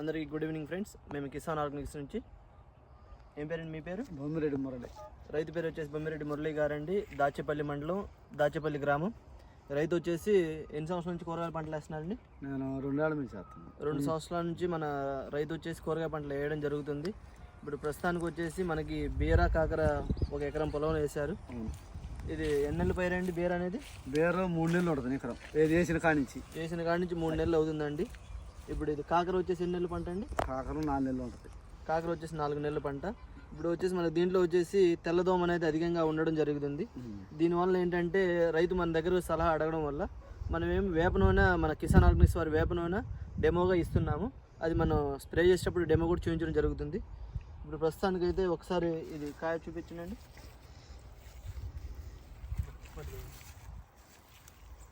అందరికీ good evening friends. మేము కిసాన్ ఆర్గనిక్స్ నుంచి. ఏం పేరండి మీ పేరు? బొమ్మిరెడ్డి మురళి. రైతు పేరు వచ్చేసి బొమ్మిరెడ్డి మురళి గారండి. దాచేపల్లి మండలం దాచేపల్లి గ్రామం. రైతు వచ్చేసి ఎన్ని సంవత్సరాల నుంచి కూరగాయల పంటలు వేస్తున్నారండి? నేను రెండేళ్ళ నుంచి రెండు సంవత్సరాల నుంచి మన రైతు వచ్చేసి కూరగాయ పంటలు వేయడం జరుగుతుంది. ఇప్పుడు ప్రస్తుతానికి వచ్చేసి మనకి బీర కాకర ఒక ఎకరం పొలంలో వేశారు. ఇది ఎన్నెళ్ళు పైరండి బీర అనేది? బేరు మూడు నెలలు ఉంటుంది ఇక్కడ ఏది వేసిన కాడి నుంచి? వేసిన కాడి నుంచి మూడు నెలలు అవుతుందండి. ఇప్పుడు ఇది కాకర వచ్చేసి ఎన్ని నెలల పంట అండి? కాకరం నాలుగు నెలలు ఉంటుంది. కాకర వచ్చేసి నాలుగు నెలల పంట. ఇప్పుడు వచ్చేసి మన దీంట్లో వచ్చేసి తెల్లదోమ అనేది అధికంగా ఉండడం జరుగుతుంది. దీనివల్ల ఏంటంటే రైతు మన దగ్గర సలహా అడగడం వల్ల మనం ఏం వేప నూనె మన కిసాన్ ఆర్గనిక్స్ వారి వేప నూనె డెమోగా ఇస్తున్నాము. అది మనం స్ప్రే చేసేటప్పుడు డెమో కూడా చూపించడం జరుగుతుంది. ఇప్పుడు ప్రస్తుతానికి అయితే ఒకసారి ఇది కాయ చూపించండి.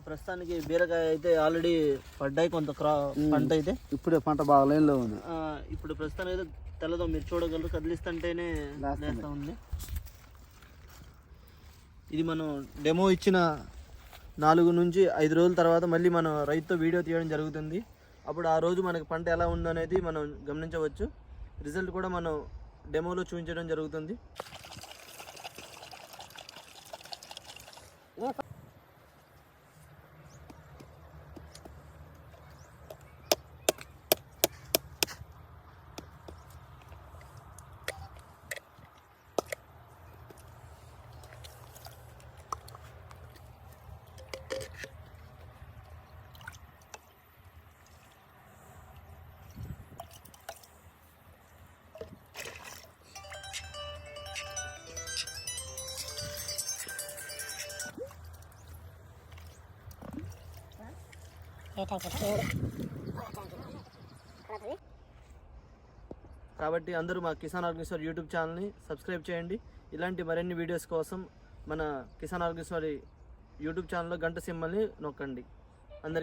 ప్రస్తుతానికి బీరకాయ అయితే ఆల్రెడీ పడ్డాయి కొంత క్రా పంట అయితే. ఇప్పుడే పంట బాగా లైన్లో ఉంది. ఇప్పుడు ప్రస్తుతం అయితే తెల్లదో మీరు చూడగలరు కదిలిస్తుంటేనే. లేస్తా ఉంది. ఇది మనం డెమో ఇచ్చిన నాలుగు నుంచి ఐదు రోజుల తర్వాత మళ్ళీ మనం రైతుతో వీడియో తీయడం జరుగుతుంది. అప్పుడు ఆ రోజు మనకి పంట ఎలా ఉందో అనేది మనం గమనించవచ్చు. రిజల్ట్ కూడా మనం డెమోలో చూపించడం జరుగుతుంది. కాబట్టి అందరూ మా కిసాన్ ఆర్గనిస్వర్ యూట్యూబ్ ఛానల్ని సబ్స్క్రైబ్ చేయండి. ఇలాంటి మరిన్ని వీడియోస్ కోసం మన కిసాన్ ఆర్గనిస్వర్ యూట్యూబ్ ఛానల్లో గంట సింబల్ని నొక్కండి. అందరికీ